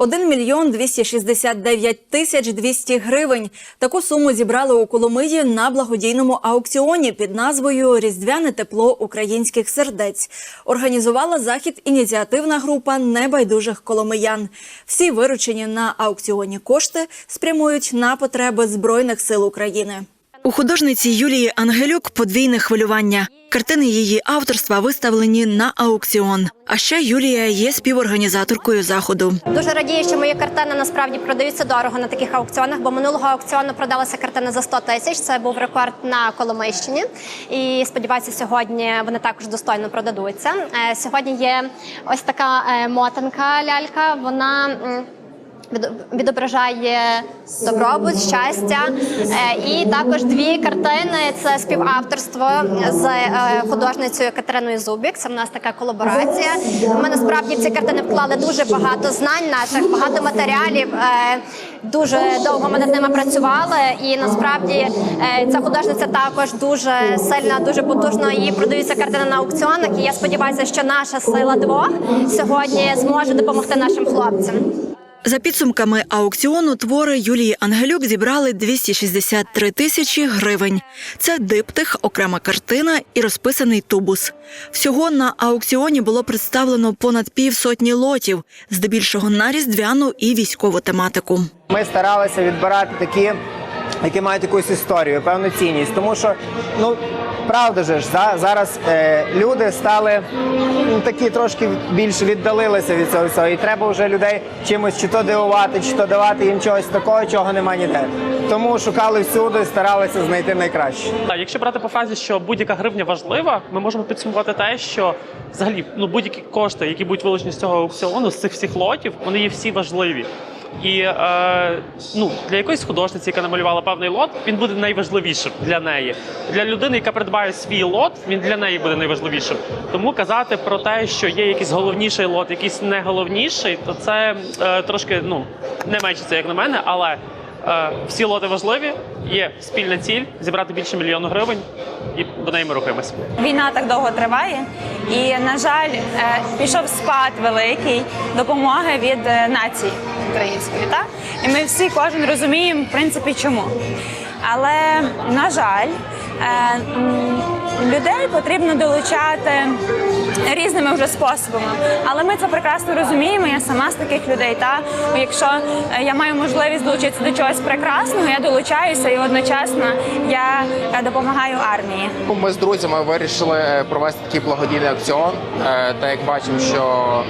1 мільйон 269 тисяч 200 гривень. Таку суму зібрали у Коломиї на благодійному аукціоні під назвою Різдвяне тепло українських сердець. Організувала захід ініціативна група небайдужих коломиян. Всі виручені на аукціоні кошти спрямують на потреби збройних сил України. У художниці Юлії Ангелюк подвійне хвилювання. Картини її авторства виставлені на аукціон. А ще Юлія є співорганізаторкою заходу. Дуже радію, що мої картини насправді продаються дорого на таких аукціонах, бо минулого аукціону продалася картина за 100 тисяч. Це був рекорд на Коломийщині. І сподіваюся, сьогодні вони також достойно продадуться. Е, Сьогодні є ось така е, мотанка лялька. Вона. Відображає добробут, щастя, Е, і також дві картини. Це співавторство з е, художницею Катериною Зубік. Це в нас така колаборація. Ми насправді в ці картини вклали дуже багато знань наших, багато матеріалів. Е, Дуже довго ми над ними працювали, і насправді ця художниця також дуже сильна, дуже потужно. Її продаються картини на аукціонах. І я сподіваюся, що наша сила двох сьогодні зможе допомогти нашим хлопцям. За підсумками аукціону твори Юлії Ангелюк зібрали 263 тисячі гривень. Це диптих, окрема картина і розписаний тубус. Всього на аукціоні було представлено понад півсотні лотів, здебільшого на різдвяну і військову тематику. Ми старалися відбирати такі, які мають якусь історію, певну цінність. Тому що, ну правда же ж, за, зараз е, люди стали ну, такі трошки більше віддалилися від цього всього. І треба вже людей чимось чи то дивувати, чи то давати їм чогось такого, чого немає ніде. Тому шукали всюди, старалися знайти найкраще. Так, якщо брати по фразі, що будь-яка гривня важлива, ми можемо підсумувати те, що взагалі ну будь-які кошти, які будуть вилучені з цього аукціону, з цих всіх лотів, вони є всі важливі. І е, ну, для якоїсь художниці, яка намалювала певний лот, він буде найважливішим для неї. Для людини, яка придбає свій лот, він для неї буде найважливішим. Тому казати про те, що є якийсь головніший лот, якийсь не головніший, то це е, трошки ну не мечиться, як на мене, але. Е, Всі лоти важливі, є спільна ціль зібрати більше мільйону гривень, і до неї ми рухаємося. Війна так довго триває, і на жаль, е, пішов спад великий допомоги від е, нації української. Так? І ми всі кожен розуміємо, в принципі, чому. Але на жаль, е, людей потрібно долучати різними вже способами. Але ми це прекрасно розуміємо. Я сама з таких людей. Та якщо е, я маю можливість долучитися до чогось прекрасного, я долучаюся і одночасно я е, допомагаю армії. Ми з друзями вирішили провести такий благодійний аукціон. Е, Та як бачимо, що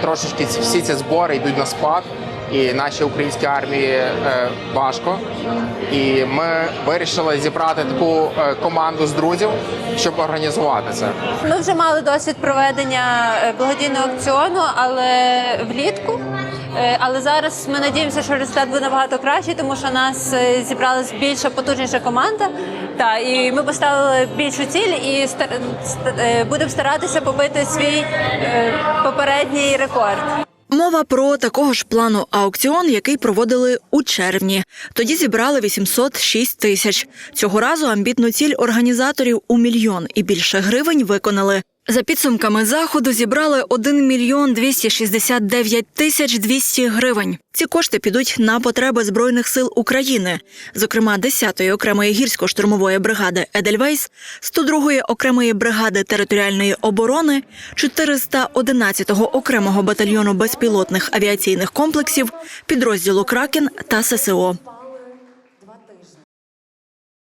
трошечки всі ці збори йдуть на спад, і нашій українській армії е, важко. І ми вирішили зібрати таку е, команду з друзів, щоб організувати це. Ми вже мали досвід проведення е, благодійного аукціону, але влітку. Але зараз ми надіємося, що результат буде набагато кращий, тому що нас зібралась більша потужніша команда. Та і ми поставили більшу ціль і будемо старатися побити свій попередній рекорд. Мова про такого ж плану аукціон, який проводили у червні. Тоді зібрали 806 тисяч. Цього разу амбітну ціль організаторів у мільйон і більше гривень виконали. За підсумками заходу зібрали 1 мільйон 269 тисяч 200 гривень. Ці кошти підуть на потреби збройних сил України, зокрема 10-ї окремої гірсько-штурмової бригади Едельвейс, 102-ї окремої бригади територіальної оборони, 411-го окремого батальйону безпілотних авіаційних комплексів, підрозділу Кракен та ССО.